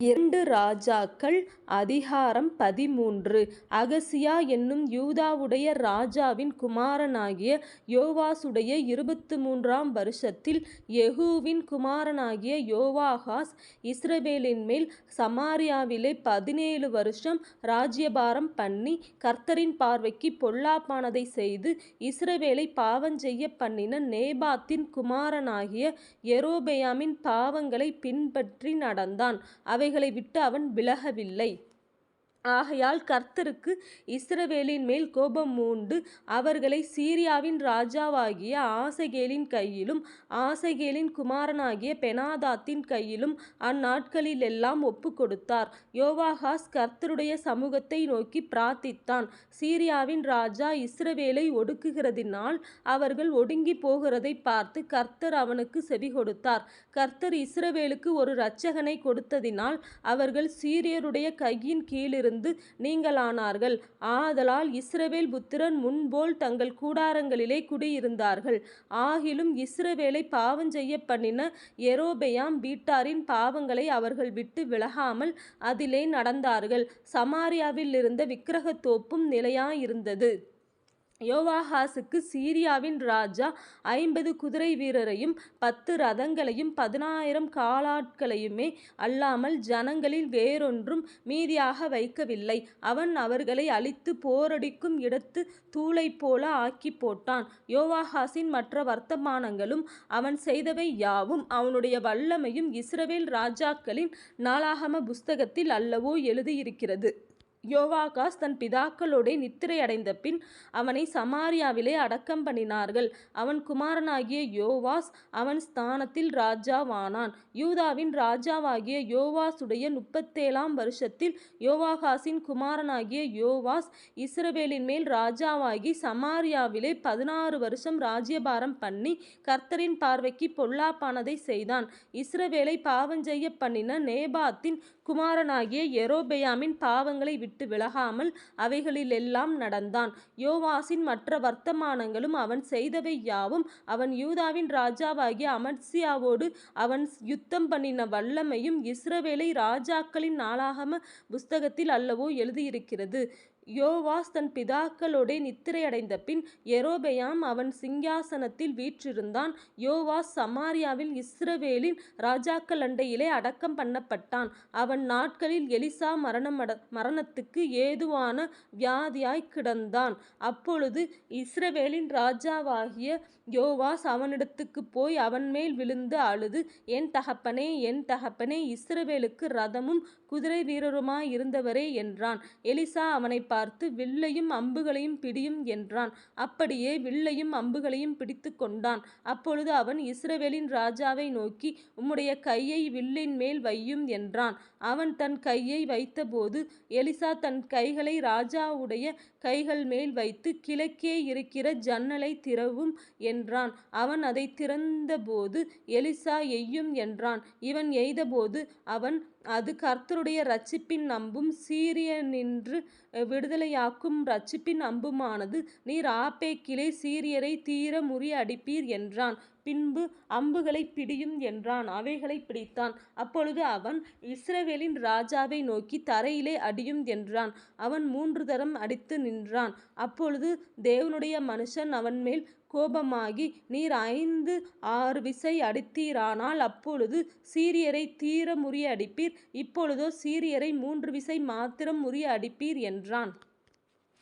இரண்டு ராஜாக்கள் அதிகாரம் பதிமூன்று. அகசியா என்னும் யூதாவுடைய ராஜாவின் குமாரனாகிய யோவாசுடைய இருபத்து மூன்றாம் வருஷத்தில் யெகூவின் குமாரனாகிய யோவாகாஸ் இஸ்ரவேலின்மேல் சமாரியாவிலே பதினேழு வருஷம் ராஜ்யபாரம் பண்ணி கர்த்தரின் பார்வைக்கு பொல்லாப்பானதைச் செய்து இஸ்ரவேலை பாவஞ்செய்யப் பண்ணின நேபாத்தின் குமாரனாகிய எரோபெயாமின் பாவங்களை பின்பற்றி நடந்தான். அவைகளை விட்டு அவன் விலகவில்லை. ஆகையால் கர்த்தருக்கு இஸ்ரவேலின் மேல் கோபம் மூண்டு. அவர்களை சீரியாவின் ராஜாவாகிய ஆசகேலின் கையிலும் ஆசகேலின் குமாரனாகிய பெனாதாத்தின் கையிலும் அந்நாட்களிலெல்லாம் ஒப்புக்கொடுத்தார். யோவாகாஸ் கர்த்தருடைய சமூகத்தை நோக்கி பிரார்த்தித்தான். சீரியாவின் ராஜா இஸ்ரவேலை ஒடுக்குகிறதினால் அவர்கள் ஒடுங்கிப் போகிறதைப் பார்த்து கர்த்தர் அவனுக்கு செவி கொடுத்தார் கர்த்தர் இஸ்ரவேலுக்கு ஒரு இரட்சகனை கொடுத்ததினால் அவர்கள் சீரியருடைய கையின் கீழிருந்து நீங்களானார்கள். ஆதலால் இஸ்ரவேல் புத்திரன் முன்போல் தங்கள் கூடாரங்களிலே குடியிருந்தார்கள். ஆகிலும் இஸ்ரவேலை பாவஞ்செய்ய பண்ணின எரோபெயாம் வீட்டாரின் பாவங்களை அவர்கள் விட்டு விலகாமல் அதிலே நடந்தார்கள். சமாரியாவில் இருந்த விக்கிரகத்தோப்பும் நிலையாயிருந்தது யோவாஹாசுக்கு சீரியாவின் ராஜா ஐம்பது குதிரை வீரரையும் பத்து ரதங்களையும் பதினாயிரம் காலாட்களையுமே அல்லாமல் ஜனங்களில் வேறொன்றும் மீதியாக வைக்கவில்லை. அவன் அவர்களை அழித்து போரடிக்கும் இடத்து தூளைப்போல ஆக்கிப் போட்டான். யோவாஹாஸின் மற்ற வர்த்தமானங்களும் அவன் செய்தவை யாவும். அவனுடைய வல்லமையும் இஸ்ரவேல் ராஜாக்களின் நாளாகம புஸ்தகத்தில் அல்லவோ எழுதியிருக்கிறது. யோவாகாஸ் தன் பிதாக்களோடே நித்திரை அடைந்த பின் அவனை சமாரியாவிலே அடக்கம் பண்ணினார்கள். அவன் குமாரனாகிய யோவாஸ் அவன் ஸ்தானத்தில் ராஜாவானான். யூதாவின் ராஜாவாகிய யோவாசுடைய முப்பத்தேழாம் வருஷத்தில் யோவாகாசின் குமாரனாகிய யோவாஸ் இஸ்ரவேலின் மேல் ராஜாவாகி சமாரியாவிலே பதினாறு வருஷம் ராஜ்யபாரம் பண்ணி கர்த்தரின் பார்வைக்கு பொல்லாப்பானதை செய்தான். இஸ்ரவேலை பாவஞ்செய்யப் பண்ணின நேபாத்தின் குமாரனாகிய எரோபெயாமின் பாவங்களை விட்டு விலகாமல் அவைகளிலெல்லாம் நடந்தான். யோவாசின் மற்ற வர்த்தமானங்களும் அவன் செய்தவை யாவும் அவன் யூதாவின் ராஜாவாகிய அமர்சியாவோடு அவன் யுத்தம் பண்ணின வல்லமையும் இஸ்ரவேலை ராஜாக்களின் நாளாகம புஸ்தகத்தில் அல்லவோ எழுதியிருக்கிறது. யோவாஸ் தன் பிதாக்களோடே நித்திரையடைந்த பின் எரோபெயாம் அவன் சிங்காசனத்தில் வீற்றிருந்தான். யோவாஸ் சமாரியாவில் இஸ்ரவேலின் ராஜாக்கள் அண்டையிலே அடக்கம் பண்ணப்பட்டான். அவன் நாட்களில் எலிசா மரணமட மரணத்துக்கு ஏதுவான வியாதியாய் கிடந்தான். அப்பொழுது இஸ்ரவேலின் ராஜாவாகிய யோவாஸ் அவனிடத்துக்குப் போய் அவன் மேல் விழுந்து அழுது என் தகப்பனே என் தகப்பனே இஸ்ரவேலுக்கு ரதமும் குதிரை வீரருமாயிருந்தவரே என்றான். எலிசா அவனை பார்த்து வில்லையும் அம்புகளையும் பிடியும் என்றான். அப்படியே வில்லையும் அம்புகளையும் பிடித்து கொண்டான். அப்பொழுது அவன் இஸ்ரவேலின் ராஜாவை நோக்கி உம்முடைய கையை வில்லின் மேல் வையும் என்றான். அவன் தன் கையை வைத்தபோது எலிசா தன் கைகளை ராஜாவுடைய கைகள் மேல் வைத்து கிழக்கே இருக்கிற ஜன்னலை திறவும் என்றான். அவன் அதை திறந்தபோது எலிசா எய்யும் என்றான். இவன் எய்தபோது அவன் அது கர்த்தருடைய இரட்சிப்பின் அம்பும் சீரியனின்று விடுதலையாக்கும் ரட்சிப்பின் அம்புமானது நீர் ஆப்பெக்கிலே சீரியரை தீர முறியடிப்பீர் என்றான். பின்பு அம்புகளை பிடியும் என்றான். அவைகளை பிடித்தான். அப்பொழுது அவன் இஸ்ரவேலின் ராஜாவை நோக்கி தரையிலே அடியும் என்றான். அவன் மூன்று தரம் அடித்து நின்றான். அப்பொழுது தேவனுடைய மனுஷன் அவன் மேல் கோபமாகி நீர் ஐந்து ஆறு விசை அடித்தீரானால் அப்பொழுது சீரியரை தீர முறியடிப்பீர். இப்பொழுதோ சீரியரை மூன்று விசை மாத்திரம் முறியடிப்பீர் என்றான்.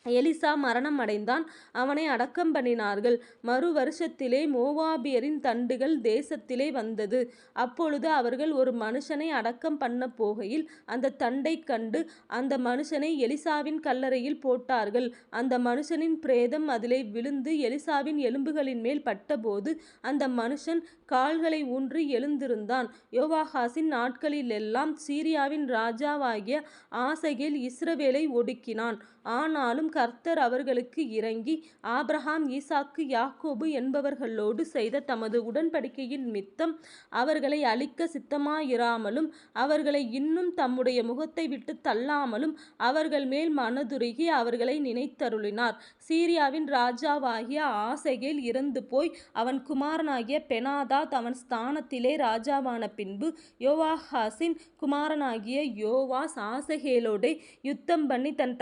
எலிசா மரணம் அடைந்தான். அவனை அடக்கம் பண்ணினார்கள். மறு வருஷத்திலே மோவாபியரின் தண்டுகள் தேசத்திலே வந்தது. அப்பொழுது அவர்கள் ஒரு மனுஷனை அடக்கம் பண்ண போகையில் அந்த தண்டைக் கண்டு அந்த மனுஷனை எலிசாவின் கல்லறையில் போட்டார்கள். அந்த மனுஷனின் பிரேதம் அதிலே விழுந்து எலிசாவின் எலும்புகளின் மேல் பட்டபோது அந்த மனுஷன் கால்களை ஊன்றி எழுந்திருந்தான். யோவாஹாசின் நாட்களிலெல்லாம் சீரியாவின் ராஜாவாகிய ஆசையில் இஸ்ரவேலை ஒடுக்கினான். ஆனாலும் கர்த்தர் அவர்களுக்கு இறங்கி ஆபிரகாம் ஈசாக்கு யாக்கோபு என்பவர்களோடு செய்த தமது உடன்படிக்கையின் மித்தம் அவர்களை அழிக்க சித்தமாயிராமலும் அவர்களை இன்னும் தம்முடைய முகத்தை விட்டுத் தள்ளாமலும் அவர்கள் மேல் மனதுருகி அவர்களை நினைத்தருளினார். சீரியாவின் ராஜாவாகிய ஆசைல் இறந்து போய் அவன் குமாரனாகிய பெனாதாத் அவன் ஸ்தானத்திலே ராஜாவான பின்பு யோவாஹாசின் குமாரனாகிய யோவாஸ் ஆசகேலோடே யுத்தம்பண்ணி தன்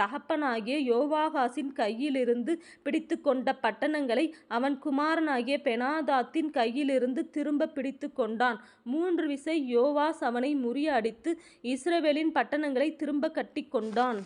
குமாரனாகிய யோவாகாசின் கையிலிருந்து பிடித்து கொண்ட பட்டணங்களை அவன் குமாரனாகிய பெனாதாத்தின் கையிலிருந்து திரும்ப பிடித்து கொண்டான். மூன்று விசை யோவாஸ் அவனை முறியடித்து இஸ்ரவேலின் பட்டணங்களை திரும்ப கட்டி கொண்டான்.